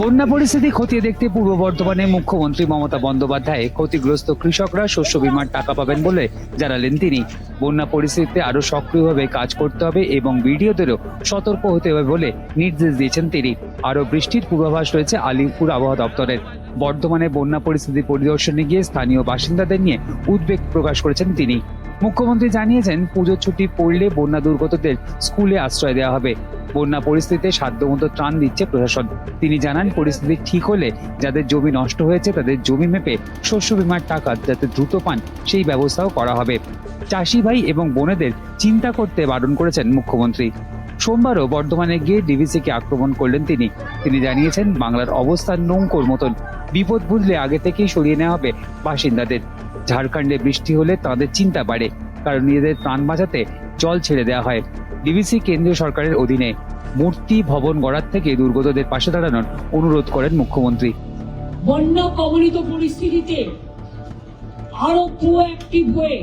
বন্যা পরিস্থিতি খতিয়ে দেখতে পূর্ব বর্ধমানে মুখ্যমন্ত্রী মমতা বন্দ্যোপাধ্যায় ক্ষতিগ্রস্ত কৃষকরা শস্য বিমার টাকা পাবেন বলে জানালেন তিনি। বন্যা পরিস্থিতিতে আরও সক্রিয়ভাবে কাজ করতে হবে এবং বিডিওদেরও সতর্ক হতে হবে বলে নির্দেশ দিয়েছেন তিনি। আরও বৃষ্টির পূর্বাভাস রয়েছে আলিপুর আবহাওয়া দপ্তরের। বর্ধমানে বন্যা পরিস্থিতি পরিদর্শনে গিয়ে স্থানীয় বাসিন্দাদের নিয়ে উদ্বেগ প্রকাশ করেছেন তিনি। মুখ্যমন্ত্রী জানিয়েছেন পুজোর ছুটি পড়লে বন্যা দুর্গতদের স্কুলে আশ্রয় দেওয়া হবে। বন্যা পরিস্থিতিতে সাধ্যমতো ত্রাণ দিচ্ছে প্রশাসন। তিনি জানান, পরিস্থিতি ঠিক হলে যাদের জমি নষ্ট হয়েছে তাদের জমি মেপে শস্য বীমার টাকা যাতে দ্রুত পান, সেই ব্যবস্থাও করা হবে। চাষি ভাই এবং বোনেদের চিন্তা করতে বারণ করেছেন মুখ্যমন্ত্রী। সোমবারও বর্ধমানে গিয়ে ডিভিসিকে আক্রমণ করলেন তিনি। তিনি জানিয়েছেন, বাংলার অবস্থান নৌকোর মতন। বিপদ বুঝলে আগে থেকেই সরিয়ে নেওয়া হবে বাসিন্দাদের। ঝাড়খণ্ডে বৃষ্টি হলে তাদের চিন্তা বাড়ে, কারণ নিজেদের প্রাণ বাঁচাতে জল ছেড়ে দেওয়া হয়। ডিভিসি কেন্দ্রীয় সরকারের অধীনে মূর্তি ভবন গড়ার থেকে দুর্গতদের পাশে দাঁড়ানোর অনুরোধ করেন মুখ্যমন্ত্রী। বন্যা কবলিত পরিস্থিতিতে আরও প্রোঅ্যাক্টিভ হয়ে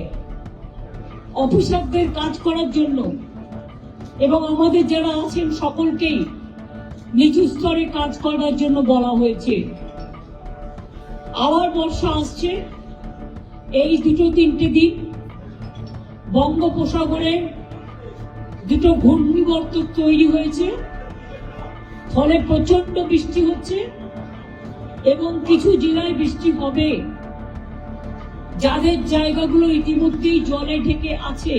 অফিসারদের কাজ করার জন্য এবং আমাদের যারা আছেন সকলকেই নিচু স্তরে কাজ করার জন্য বলা হয়েছে। আবার বর্ষা আসছে। এই দুটো তিনটে দিন বঙ্গোপসাগরে দুটো ঘূর্ণিবর্ত তৈরি হয়েছে। ফলে প্রচণ্ড বৃষ্টি হচ্ছে এবং কিছু জেলায় বৃষ্টি হবে। যাদের জায়গাগুলো ইতিমধ্যেই জলে ঢেকে আছে,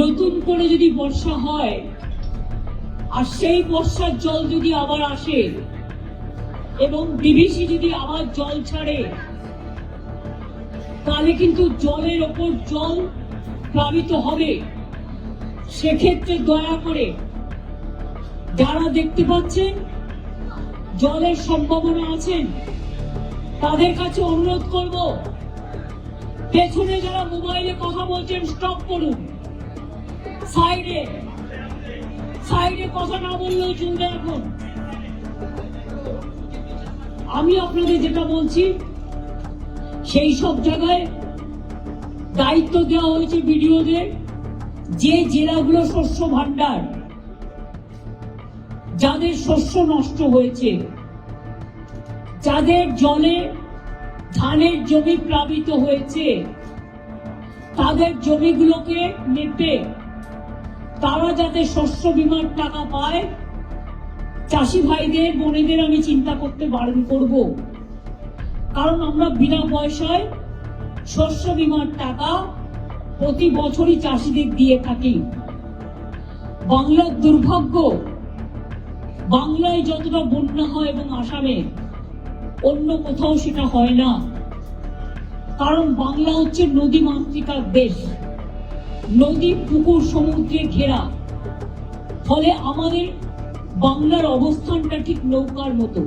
নতুন করে যদি বর্ষা হয়, আর সেই বর্ষার জল যদি আবার আসে এবং ডিভিসি যদি আবার জল ছাড়ে, তাহলে কিন্তু জলের ওপর জল প্লাবিত হবে। সেক্ষেত্রে দয়া করে যারা দেখতে পাচ্ছেন, জলের সম্ভাবনা আছেন, তাদের কাছে অনুরোধ করব, পেছনে যারা মোবাইলে কথা বলছেন স্টপ করুন। সাইডে সাইডে কথা না বললেও চলবে এখন। আমি আপনাদের যেটা বলছি, সেই সব জায়গায় দায়িত্ব দেওয়া হয়েছে বিডিওদের, যে জেলাগুলো শস্য ভান্ডার যাদের শস্য নষ্ট হয়েছে, যাদের জলে ধানের জমি প্লাবিত হয়েছে, তাদের জমিগুলোকে মেপে তারা যাতে শস্য বীমার টাকা পায় চাষি ভাইদের, বোনেদের আমি চিন্তা করতে বারণ করব। কারণ আমরা বিনা পয়সায় শস্য বীমার টাকা প্রতি বছরই চাষিদের দিয়ে থাকি। বাংলার দুর্ভাগ্য, বাংলায় যতটা বন্যা হয় এবং আসামে, অন্য কোথাও সেটা হয় না। কারণ বাংলা হচ্ছে নদী মাতৃকার দেশ। নদী, পুকুর সমুদ্রে ঘেরা। ফলে আমাদের বাংলার অবস্থানটা ঠিক নৌকার মতো।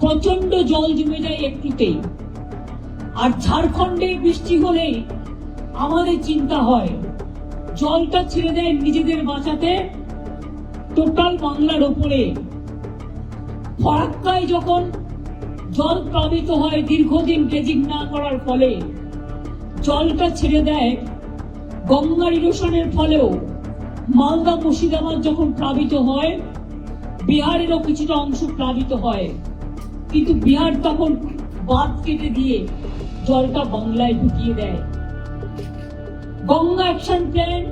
প্রচণ্ড জল জমে যায় একটুতেই। আর ঝাড়খণ্ডে বৃষ্টি হলে আমাদের চিন্তা হয়, জলটা ছেড়ে দেয় নিজেদের বাঁচাতে টোটাল বাংলার ওপরে। ফরাক্কায় যখন জল প্লাবিত হয় দীর্ঘদিন ড্রেজিং না করার ফলে, জলটা ছেড়ে দেয় গঙ্গার ইরোশনের ফলেও। মালদা মুর্শিদাবাদ যখন প্লাবিত হয়, বিহারেরও কিছুটা অংশ প্লাবিত হয়। কিন্তু বিহার তখন বাদ কেটে দিয়ে জলটা বাংলায় ঢুকিয়ে দেয়। Ganga action plan,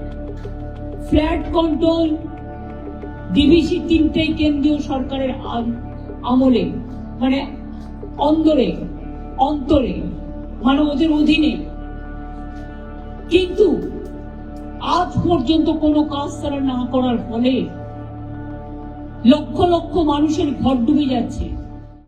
flat control, DBC তিনটেই কেন্দ্রীয় সরকারের আমলে মানে অন্দরে, অন্তরে মানে ওদের অধীনে। কিন্তু আজ পর্যন্ত কোনো কাজ তারা না করার ফলে লক্ষ লক্ষ মানুষের ঘর ডুবে যাচ্ছে।